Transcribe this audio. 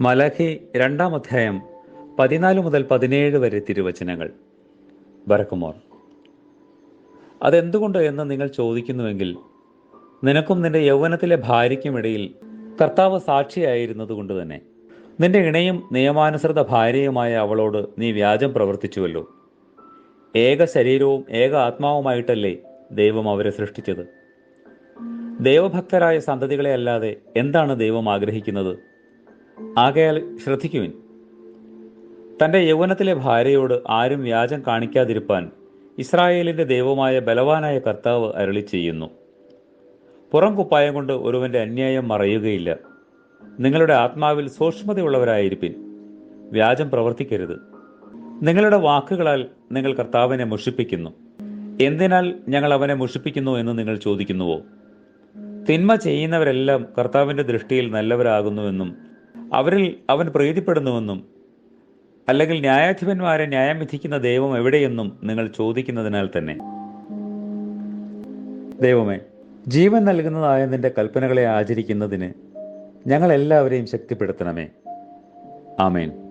മലഖി രണ്ടാം അധ്യായം പതിനാല് മുതൽ പതിനേഴ് വരെ തിരുവചനങ്ങൾ. ബറക്കുമോർ അതെന്തുകൊണ്ട് എന്ന് നിങ്ങൾ ചോദിക്കുന്നുവെങ്കിൽ നിനക്കും നിന്റെ യൗവനത്തിലെ ഭാര്യയ്ക്കുമിടയിൽ കർത്താവ് സാക്ഷിയായിരുന്നതുകൊണ്ട് തന്നെ. നിന്റെ ഇണയും നിയമാനുസൃത ഭാര്യയുമായ അവളോട് നീ വ്യാജം പ്രവർത്തിച്ചുവല്ലോ. ഏക ശരീരവും ഏക ആത്മാവുമായിട്ടല്ലേ ദൈവം അവരെ സൃഷ്ടിച്ചത്? ദൈവഭക്തരായ സന്തതികളെ അല്ലാതെ എന്താണ് ദൈവം ആഗ്രഹിക്കുന്നത്? ആകയാൽ ശ്രദ്ധിക്കുവിൻ. തന്റെ യൗവനത്തിലെ ഭാര്യയോട് ആരും വ്യാജം കാണിക്കാതിരുപ്പാൻ ഇസ്രായേലിന്റെ ദൈവമായ ബലവാനായ കർത്താവ് അരളി ചെയ്യുന്നു. പുറം കുപ്പായം കൊണ്ട് ഒരുവന്റെ അന്യായം മറയുകയില്ല. നിങ്ങളുടെ ആത്മാവിൽ സൂക്ഷ്മതയുള്ളവരായിരിപ്പിൻ. വ്യാജം പ്രവർത്തിക്കരുത്. നിങ്ങളുടെ വാക്കുകളാൽ നിങ്ങൾ കർത്താവിനെ മുഷിപ്പിക്കുന്നു എന്തിനാൽ ഞങ്ങൾ അവനെ മുഷിപ്പിക്കുന്നു എന്ന് നിങ്ങൾ ചോദിക്കുന്നുവോ? തിന്മ ചെയ്യുന്നവരെല്ലാം കർത്താവിന്റെ ദൃഷ്ടിയിൽ നല്ലവരാകുന്നുവെന്നും അവരിൽ അവൻ പ്രീതിപ്പെടുന്നുവെന്നും അല്ലെങ്കിൽ ന്യായാധിപന്മാരെ ന്യായം വിധിക്കുന്ന ദൈവം എവിടെയെന്നും നിങ്ങൾ ചോദിക്കുന്നതിനാൽ തന്നെ. ദൈവമേ ജീവൻ നൽകുന്നതായ നിന്റെ കൽപ്പനകളെ ആചരിക്കുന്നതിന് ഞങ്ങൾ എല്ലാവരെയും ശക്തിപ്പെടുത്തണമേ. ആമേൻ.